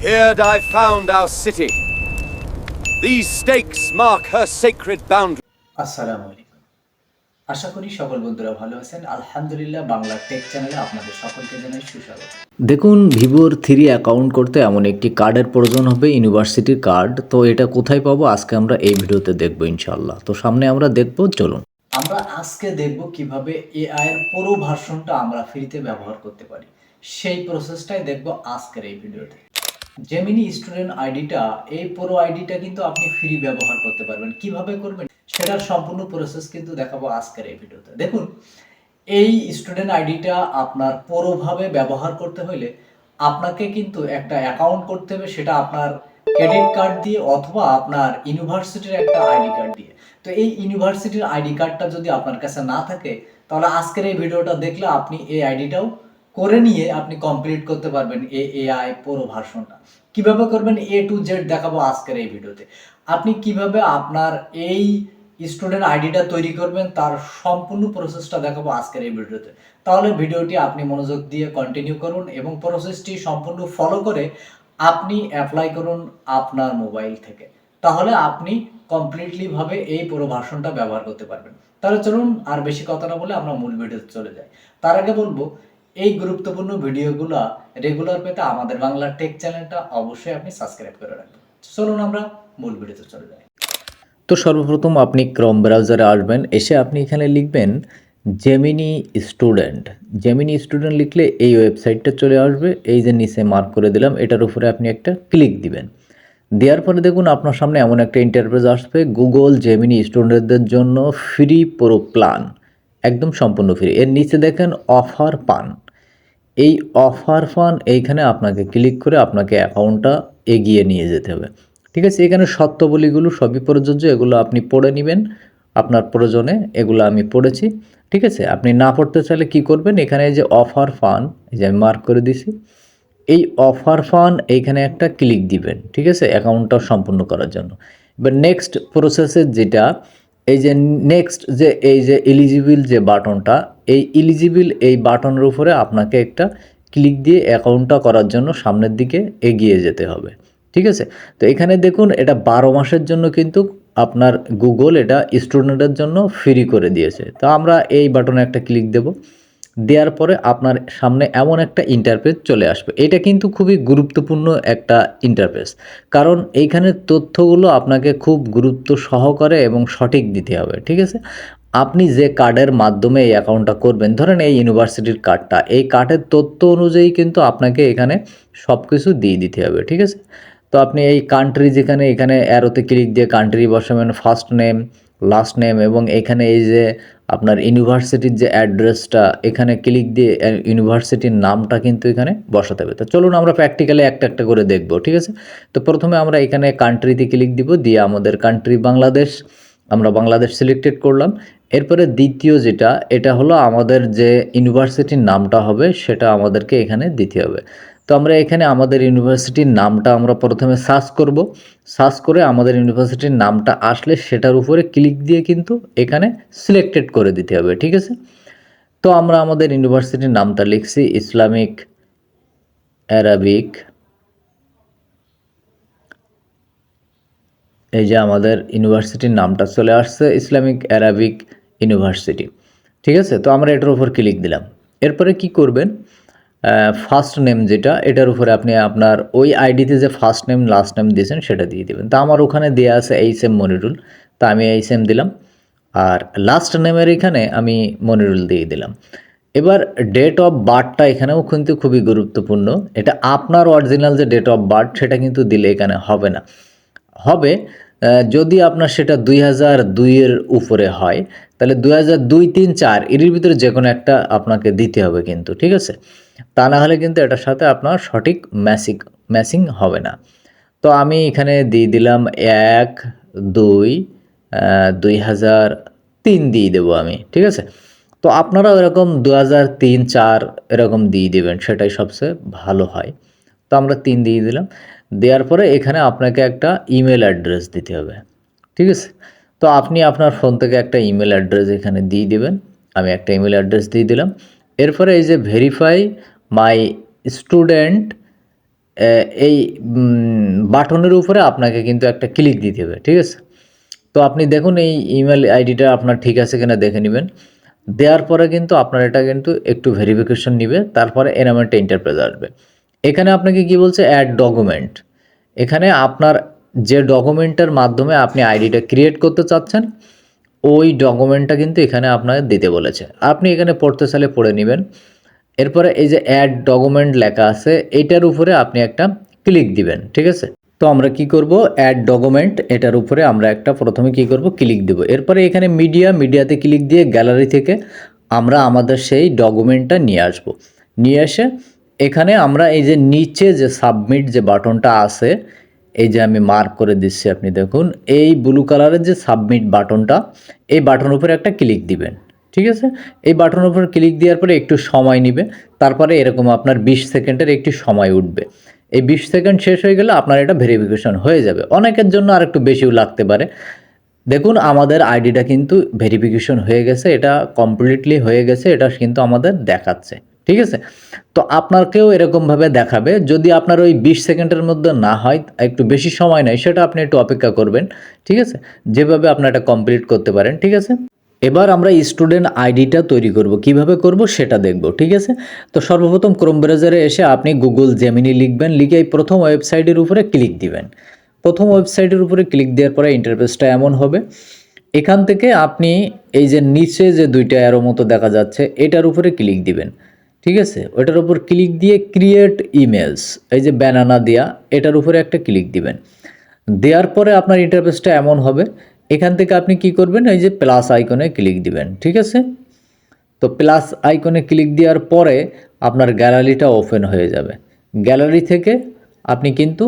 Here I found our city. These stakes mark her sacred boundary. আসসালামু আলাইকুম আশা করি সকল বন্ধুরা ভালো আছেন। আলহামদুলিল্লাহ বাংলা টেক চ্যানেলে আপনাদের সকলকে জানাই সুস্বাগত। দেখুন ভিভোর থ্রি অ্যাকাউন্ট করতে এমন একটি কার্ডের প্রয়োজন হবে ইউনিভার্সিটির কার্ড তো এটা কোথায় পাবো? আজকে আমরা এই ভিডিওতে দেখব ইনশাল্লাহ তো সামনে আমরা দেখব চলুন। আমরা আজকে দেখব কীভাবে এআই এর পুরো ভার্সনটা আমরা ফ্রিতে ব্যবহার করতে পারি। সেই প্রসেসটাই দেখব আজকের এই ভিডিওতে। জেমিনি স্টুডেন্ট আইডিটা এই পুরো আইডিটা কিন্তু আপনি ফ্রি ব্যবহার করতে পারবেন। কীভাবে করবেন? সেটার সম্পূর্ণ প্রসেস কিন্তু দেখাবো আজকের এই ভিডিওতে। দেখুন, এই স্টুডেন্ট আইডিটা আপনার পুরোভাবে ব্যবহার করতে হলে আপনাকে কিন্তু একটা অ্যাকাউন্ট করতে হবে, সেটা আপনার ক্রেডিট কার্ড দিয়ে অথবা আপনার ইউনিভার্সিটির একটা আইডি কার্ড দিয়ে। তো এই ইউনিভার্সিটির আইডি কার্ডটা যদি আপনার কাছে না থাকে, তাহলে আজকের এই ভিডিওটা দেখলে আপনি এই আইডিটাও করে নিয়ে আপনি কমপ্লিট করতে পারবেন এ এআই পুরো ভার্সনটা কীভাবে করবেন এ টু জেড দেখাবো আজকের এই ভিডিওতে। আপনি কীভাবে আপনার এই স্টুডেন্ট আইডিটা তৈরি করবেন, তার সম্পূর্ণ প্রসেসটা দেখাবো আজকের এই ভিডিওতে। তাহলে ভিডিওটি আপনি মনোযোগ দিয়ে কন্টিনিউ করুন এবং প্রসেসটি সম্পূর্ণ ফলো করে আপনি অ্যাপ্লাই করুন আপনার মোবাইল থেকে। তাহলে আপনি কমপ্লিটলি ভাবে এই পুরো ভার্সনটা ব্যবহার করতে পারবেন। তাহলে চলুন আর বেশি কথা না বলে আমরা মূল ভিডিওতে চলে যাই। তার আগে বলব এই গুরুত্বপূর্ণ ভিডিওগুলো রেগুলার পেতে আমাদের বাংলা টেক চ্যানেলটা অবশ্যই আপনি সাবস্ক্রাইব করে রাখবেন। চলুন আমরা মূল ভিডিওতে চলে যাই। তো সর্বপ্রথম আপনি ক্রম ব্রাউজারে আসবেন, এসে আপনি এখানে লিখবেন জেমিনি স্টুডেন্ট জেমিনি স্টুডেন্ট লিখলে এই ওয়েবসাইটটা চলে আসবে, এই যে নিচে মার্ক করে দিলাম, এটার উপরে আপনি একটা ক্লিক দিবেন। দেওয়ার পরে দেখুন আপনার সামনে এমন একটা ইন্টারফেস আসবে গুগল জেমিনি স্টুডেন্টদের জন্য ফ্রি প্রো প্ল্যান একদম সম্পূর্ণ ফ্রি এর নিচে দেখেন অফার পান। এই অফার ফান এইখানে আপনাকে ক্লিক করে আপনাকে অ্যাকাউন্টটা এগিয়ে নিয়ে যেতে হবে। ঠিক আছে? এখানে সত্যবলীগুলো সবই প্রযোজ্য, এগুলো আপনি পড়ে নেবেন। আপনার প্রয়োজনে এগুলো আমি পড়েছি। ঠিক আছে? আপনি না পড়তে চাইলে কি করবেন? এখানে যে অফার ফান, এই যে আমি মার্ক করে দিছি। এই অফার ফান এইখানে একটা ক্লিক দিবেন। ঠিক আছে? অ্যাকাউন্টটা সম্পূর্ণ করার জন্য। এবার নেক্সট প্রসেসের যেটা, এই যে নেক্সট যে, এই যে এলিজিবল যে বাটনটা এই এলিজিবল এই বাটনের উপরে আপনাকে একটা ক্লিক দিয়ে অ্যাকাউন্টটা করার জন্য সামনের দিকে এগিয়ে যেতে হবে। ঠিক আছে? তো এখানে দেখুন, এটা বারো মাসের জন্য কিন্তু আপনার গুগল এটা স্টুডেন্টের জন্য ফ্রি করে দিয়েছে। তো আমরা এই বাটনে একটা ক্লিক দেব। দেওয়ার পরে আপনার সামনে এমন একটা ইন্টারফেস চলে আসবে। এটা কিন্তু খুবই গুরুত্বপূর্ণ একটা ইন্টারফেস কারণ এইখানে তথ্যগুলো আপনাকে খুব গুরুত্ব সহকারে এবং সঠিক দিতে হবে। ঠিক আছে? আপনি যে কার্ডের মাধ্যমে এই অ্যাকাউন্টটা করবেন, ধরেন এই ইউনিভার্সিটির কার্ডটা এই কার্ডের তথ্য অনুযায়ী কিন্তু আপনাকে এখানে সব কিছু দিয়ে দিতে হবে, ঠিক আছে? তো আপনি এই কান্ট্রি যেখানে, এখানে অ্যারোতে ক্লিক দিয়ে কান্ট্রি বসাবেন ফার্স্ট নেম লাস্ট নেম এবং এখানে এই যে আপনার ইউনিভার্সিটির যে অ্যাড্রেসটা এখানে ক্লিক দিয়ে ইউনিভার্সিটির নামটা কিন্তু এখানে বসাতে হবে। তো চলুন আমরা প্র্যাকটিক্যালি একটা একটা করে দেখব, ঠিক আছে? তো প্রথমে আমরা এখানে কান্ট্রিতে ক্লিক দিব, দিয়ে আমাদের কান্ট্রি বাংলাদেশ আমরা বাংলাদেশ সিলেক্টেড করলাম। এরপরে দ্বিতীয় যেটা, এটা হলো আমাদের যে ইউনিভার্সিটির নামটা হবে, সেটা আমাদেরকে এখানে দিতে হবে। তো আমরা এখানে আমাদের ইউনিভার্সিটির নামটা আমরা প্রথমে সার্চ করব। সার্চ করে আমাদের ইউনিভার্সিটির নামটা আসলে সেটার উপরে ক্লিক দিয়ে কিন্তু এখানে সিলেক্টেড করে দিতে হবে, ঠিক আছে? তো আমরা আমাদের ইউনিভার্সিটির নামটা লিখছি ইসলামিক, অ্যারাবিক এই যে আমাদের ইউনিভার্সিটির নামটা চলে আসছে, ইসলামিক অ্যারাবিক ইউনিভার্সিটি। ঠিক আছে? তো আমরা এটার উপর ক্লিক দিলাম। এরপরে কি করবেন? ফার্স্ট নেম যেটা, এটার উপরে আপনি আপনার ওই আইডিতে যে ফার্স্ট নেম লাস্ট নেম দিয়েছেন, সেটা দিয়ে দেবেন। তা আমার ওখানে দেওয়া আছে এইচ এম মনিরুল। তা আমি এইচ এম দিলাম। আর লাস্ট নেমের এখানে আমি মনিরুল দিয়ে দিলাম। এবার ডেট অফ বার্থটা এখানেও কিন্তু খুবই গুরুত্বপূর্ণ। এটা আপনার অরিজিনাল যে ডেট অফ বার্থ সেটা কিন্তু দিলে এখানে হবে না। হবে যদি আপনার সেটা দুই হাজার দুইয়ের উপরে হয়, তাহলে দুই হাজার দুই, তিন, চার এর ভিতরে যে কোনো একটা আপনাকে দিতে হবে কিন্তু, ঠিক আছে? তা না হলে কিন্তু এটার সাথে আপনার সঠিক ম্যাসিং হবে না। তো আমি এখানে দিয়ে দিলাম এক, দুই দুই হাজার তিন দিয়ে দেবো আমি, ঠিক আছে? তো আপনারাও এরকম দু হাজার তিন, চার এরকম দিয়ে দেবেন, সেটাই সবচেয়ে ভালো হয়। তো আমরা তিন দিয়ে দিলাম। দেওয়ার পরে এখানে আপনাকে একটা ইমেল অ্যাড্রেস দিতে হবে। ঠিক আছে? তো আপনি আপনার ফোন থেকে একটা ইমেল অ্যাড্রেস এখানে দিয়ে দিবেন। আমি একটা ইমেল অ্যাড্রেস দিয়ে দিলাম। এরপরে এই যে ভেরিফাই মাই স্টুডেন্ট এই বাটনের উপরে আপনাকে কিন্তু একটা ক্লিক দিতে হবে। ঠিক আছে? তো আপনি দেখুন এই ইমেল আইডিটা আপনার ঠিক আছে কিনা দেখে নেবেন। দেওয়ার পরে কিন্তু আপনার এটা কিন্তু একটু ভেরিফিকেশন নিবে। তারপরে এরম একটা ইন্টারপ্রেজ আসবে। এখানে আপনাকে কি বলছে? অ্যাড ডকুমেন্ট এখানে আপনার যে ডকুমেন্টের মাধ্যমে আপনি আইডিটা ক্রিয়েট করতে চাচ্ছেন, ওই ডকুমেন্টটা কিন্তু এখানে আপনাকে দিতে বলেছে। আপনি এখানে পড়তে চাইলে পড়ে নেবেন। এরপরে এই যে অ্যাড ডকুমেন্ট লেখা আছে, এটার উপরে আপনি একটা ক্লিক দিবেন, ঠিক আছে? তো আমরা কি করব? অ্যাড ডকুমেন্ট এটার উপরে আমরা একটা প্রথমে কি করব? ক্লিক দেব। এরপরে এখানে মিডিয়া মিডিয়াতে ক্লিক দিয়ে গ্যালারি থেকে আমরা আমাদের সেই ডকুমেন্টটা নিয়ে আসব। নিয়ে এসে এখানে আমরা এই যে নিচে যে সাবমিট যে বাটনটা আছে, এই যে আমি মার্ক করে দিচ্ছি আপনি দেখুন, এই ব্লু কালারের যে সাবমিট বাটনটা, এই বাটনের উপরে একটা ক্লিক দিবেন, ঠিক আছে? এই বাটনের উপর ক্লিক দেওয়ার পরে একটু সময় নেবে, তারপরে এরকম আপনার বিশ সেকেন্ডের একটি সময় উঠবে। এই বিশ সেকেন্ড শেষ হয়ে গেলে আপনার এটা ভেরিফিকেশন হয়ে যাবে। অনেকের জন্য আর একটু বেশিও লাগতে পারে। দেখুন, আমাদের আইডিটা কিন্তু ভেরিফিকেশন হয়ে গেছে, এটা কমপ্লিটলি হয়ে গেছে, এটা কিন্তু আমাদের দেখাচ্ছে। ঠিক আছে? তো আপনাকেও এরকমভাবে দেখাবে। যদি আপনার ওই বিশ সেকেন্ডের মধ্যে না হয়, একটু বেশি সময় নেয়, সেটা আপনি একটু অপেক্ষা করবেন, ঠিক আছে? যেভাবে আপনার এটা কমপ্লিট করতে পারেন, ঠিক আছে? এবার আমরা স্টুডেন্ট আইডিটা তৈরি করব। কীভাবে করব সেটা দেখব, ঠিক আছে? তো সর্বপ্রথম ক্রোম ব্রাউজারে এসে আপনি গুগল জেমিনি লিখবেন, লিখে এই প্রথম ওয়েবসাইটের উপরে ক্লিক দিবেন। প্রথম ওয়েবসাইটের উপরে ক্লিক দেওয়ার পরে ইন্টারফেসটা এমন হবে। এখান থেকে আপনি এই যে নিচে যে দুইটা অ্যারো মতো দেখা যাচ্ছে, এটার উপরে ক্লিক দিবেন। ঠিক আছে? ওটার উপর ক্লিক দিয়ে ক্রিয়েট ইমেলস এই যে ব্যানানা দেয়া, এটার উপরে একটা ক্লিক দিবেন। দেওয়ার পরে আপনার ইন্টারফেসটা এমন হবে, এখান থেকে আপনি কি করবেন? এই যে প্লাস আইকনে ক্লিক দিবেন, ঠিক আছে? তো প্লাস আইকনে ক্লিক দেওয়ার পরে আপনার গ্যালারিটা ওপেন হয়ে যাবে। গ্যালারি থেকে আপনি কিন্তু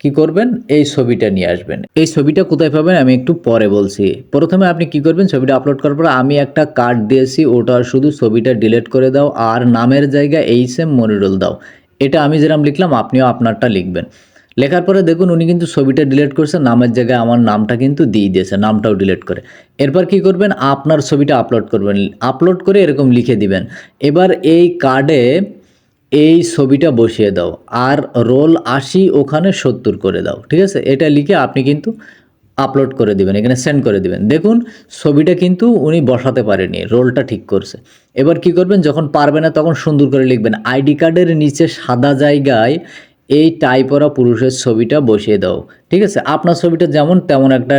কি করবেন? এই ছবিটা নিয়ে আসবেন। এই ছবিটা কোথায় পাবেন? আমি একটু পরে বলছি। প্রথমে আপনি কি করবেন? ছবিটা আপলোড করার পর আমি একটা কার্ড দিয়েছি। ওটা শুধু ছবিটা ডিলিট করে দাও। আর নামের জায়গায় এইচ এম মনিরুল দাও। এটা আমি যেরকম লিখলাম, আপনিও আপনারটা লিখবেন। লেখার পরে দেখুন, উনি কিন্তু ছবিটা ডিলিট করছে। নামের জায়গায় আমার নামটা কিন্তু দিয়ে দিয়েছে, নামটাও ডিলিট করে। এরপর কি করবেন? আপনার ছবিটা আপলোড করবেন। আপলোড করে এরকম লিখে দিবেন। এবার এই কার্ডে এই ছবিটা বসিয়ে দাও আর রোল আশি ওখানে সত্তর করে দাও, ঠিক আছে? এটা লিখে আপনি কিন্তু আপলোড করে দিবেন, এখানে সেন্ড করে দিবেন। দেখুন, ছবিটা কিন্তু উনি বসাতে পারেনি রোলটা ঠিক করছে। এবার কি করবেন, যখন পারবে না তখন সুন্দর করে লিখবেন আইডি কার্ডের নিচে সাদা জায়গায় এই টাইপরা পুরুষের ছবিটা বসিয়ে দাও। ঠিক আছে? আপনার ছবিটা যেমন তেমন একটা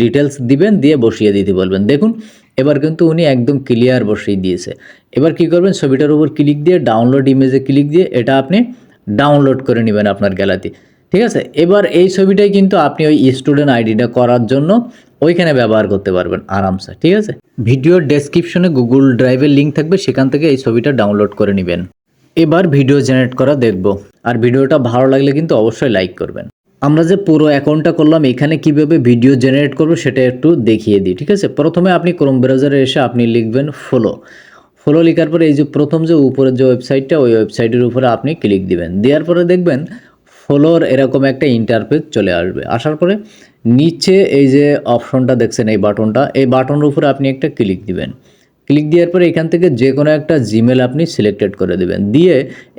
ডিটেলস দিবেন, দিয়ে বসিয়ে দিতে বলবেন। দেখুন এবার কিন্তু উনি একদম ক্লিয়ার বসিয়ে দিয়েছে। এবার কি করবেন? ছবিটার উপর ক্লিক দিয়ে ডাউনলোড ইমেজে ক্লিক দিয়ে এটা আপনি ডাউনলোড করে নেবেন আপনার গ্যালারিতে ঠিক আছে? এবার এই ছবিটাই কিন্তু আপনি ওই স্টুডেন্ট আইডিটা করার জন্য ওইখানে ব্যবহার করতে পারবেন আরামসে। ঠিক আছে? ভিডিওর ডেসক্রিপশনে গুগল ড্রাইভের লিঙ্ক থাকবে, সেখান থেকে এই ছবিটা ডাউনলোড করে নেবেন। এবার ভিডিও জেনারেট করা দেখব। আর ভিডিওটা ভালো লাগলে কিন্তু অবশ্যই লাইক করবেন। আমরা যে পুরো অ্যাকাউন্টটা করলাম, এখানে কীভাবে ভিডিও জেনারেট করব সেটা একটু দেখিয়ে দিই, ঠিক আছে? প্রথমে আপনি ক্রোম ব্রাউজারে এসে আপনি লিখবেন ফলো ফলো লেখার পরে এই যে প্রথম যে উপরের যে ওয়েবসাইটটা ওই ওয়েবসাইটের উপরে আপনি ক্লিক দিবেন। দেওয়ার পরে দেখবেন ফলোর এরকম একটা ইন্টারফেস চলে আসবে। আসার পরে নিচে এই যে অপশনটা দেখছেন, এই বাটনটা এই বাটনের উপরে আপনি একটা ক্লিক দিবেন। ক্লিক দেওয়ার পরে এখান থেকে যে কোনো একটা জিমেল আপনি সিলেক্টেড করে দেবেন। দিয়ে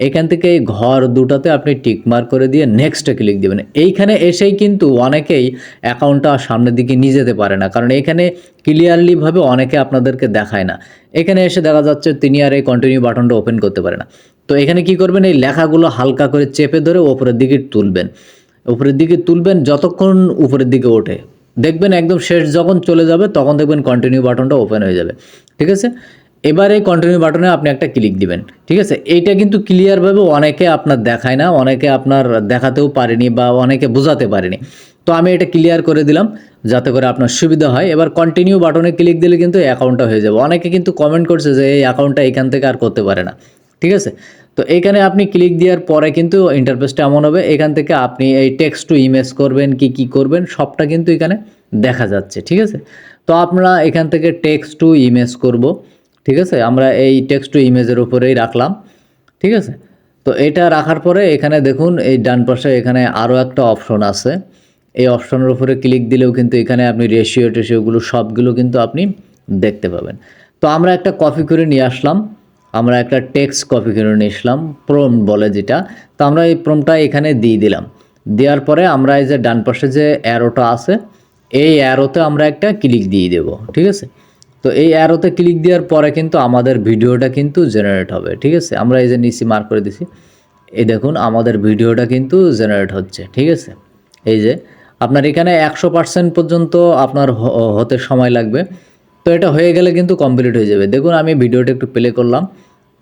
এখান থেকে এই ঘর দুটাতে আপনি টিক মার্ক করে দিয়ে নেক্সটে ক্লিক দেবেন। এইখানে এসেই কিন্তু অনেকেই অ্যাকাউন্টটা সামনের দিকে নিয়ে যেতে পারে না। কারণ এখানে ক্লিয়ারলিভাবে অনেকে আপনাদেরকে দেখায় না। এখানে এসে দেখা যাচ্ছে তিনি আর এই কন্টিনিউ বাটনটা ওপেন করতে পারে না। তো এখানে কি করবেন? এই লেখাগুলো হালকা করে চেপে ধরে ওপরের দিকে তুলবেন। উপরের দিকে তুলবেন, যতক্ষণ উপরের দিকে ওঠে। দেখবেন একদম শেষ যখন চলে যাবে, তখন দেখবেন কন্টিনিউ বাটনটা ওপেন হয়ে যাবে। ঠিক আছে? এবার এই কন্টিনিউ বাটনে আপনি একটা ক্লিক দিবেন। ঠিক আছে? এইটা কিন্তু ক্লিয়ারভাবে অনেকে আপনার দেখায় না, অনেকে আপনার দেখাতেও পারেনি বা অনেকে বোঝাতে পারেনি। তো আমি এটা ক্লিয়ার করে দিলাম, যাতে করে আপনার সুবিধা হয়। এবার কন্টিনিউ বাটনে ক্লিক দিলে কিন্তু অ্যাকাউন্টটা হয়ে যাবে। অনেকে কিন্তু কমেন্ট করছে যে, এই অ্যাকাউন্টটা এখান থেকে আর করতে পারে না। ঠিক আছে? তো এখানে আপনি ক্লিক দেওয়ার পরে কিন্তু ইন্টারফেসটা এমন হবে, এখান থেকে আপনি এই টেক্সট টু ইমেজ করবেন, কি কি করবেন, সবটা কিন্তু এখানে দেখা যাচ্ছে, ঠিক আছে? তো আমরা এখান থেকে টেক্সট টু ইমেজ করব, ঠিক আছে? আমরা এই টেক্সট টু ইমেজের উপরেই রাখলাম, ঠিক আছে? তো এটা রাখার পরে এখানে দেখুন, এই ডান পাশে এখানে আরও একটা অপশন আছে। এই অপশনের উপরে ক্লিক দিলেও কিন্তু এখানে আপনি রেশিও টেশিওগুলো সবগুলো কিন্তু আপনি দেখতে পাবেন। তো আমরা একটা কপি করে নিয়ে আসলাম। আমরা একটা টেক্সট কপি করে নিয়ে আসলাম প্রম বলে যেটা। তো আমরা এই প্রমটা এখানে দিয়ে দিলাম। দেওয়ার পরে আমরা এই যে ডান পাশে যে অ্যারোটা আছে, এই অ্যারোতে আমরা একটা ক্লিক দিয়ে দেব, ঠিক আছে? তো এই অ্যারোতে ক্লিক দেওয়ার পরে কিন্তু আমাদের ভিডিওটা কিন্তু জেনারেট হবে, ঠিক আছে? আমরা এই যে নিচে মার্ক করে দিছি, এই দেখুন আমাদের ভিডিওটা কিন্তু জেনারেট হচ্ছে, ঠিক আছে? এই যে, আপনার এখানে একশো পার্সেন্ট পর্যন্ত আপনার হতে সময় লাগবে। তো এটা হয়ে গেলে কিন্তু কমপ্লিট হয়ে যাবে। দেখুন আমি ভিডিওটা একটু প্লে করলাম।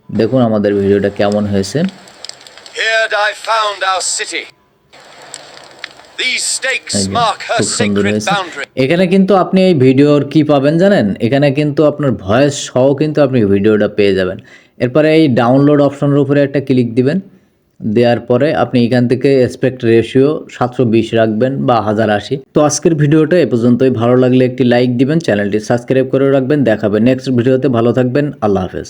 দেখুন আমাদের ভিডিওটা কেমন হয়েছে. এখানে কিন্তু আপনি এই ভিডিওর কি পাবেন জানেন? এখানে কিন্তু আপনার ভয়েস সহ কিন্তু আপনি ভিডিওটা পেয়ে যাবেন। এরপরে এই ডাউনলোড অপশনের উপরে একটা ক্লিক দিবেন। দেওয়ার পরে আপনি এখান থেকে এসপেক্ট রেশিও সাতশো বিশ রাখবেন বা হাজার আশি। তো আজকের ভিডিওটা এ পর্যন্তই। ভালো লাগলে একটি লাইক দিবেন, চ্যানেলটি সাবস্ক্রাইব করে রাখবেন। দেখাবেন নেক্সট ভিডিওতে। ভালো থাকবেন। আল্লাহ হাফেজ।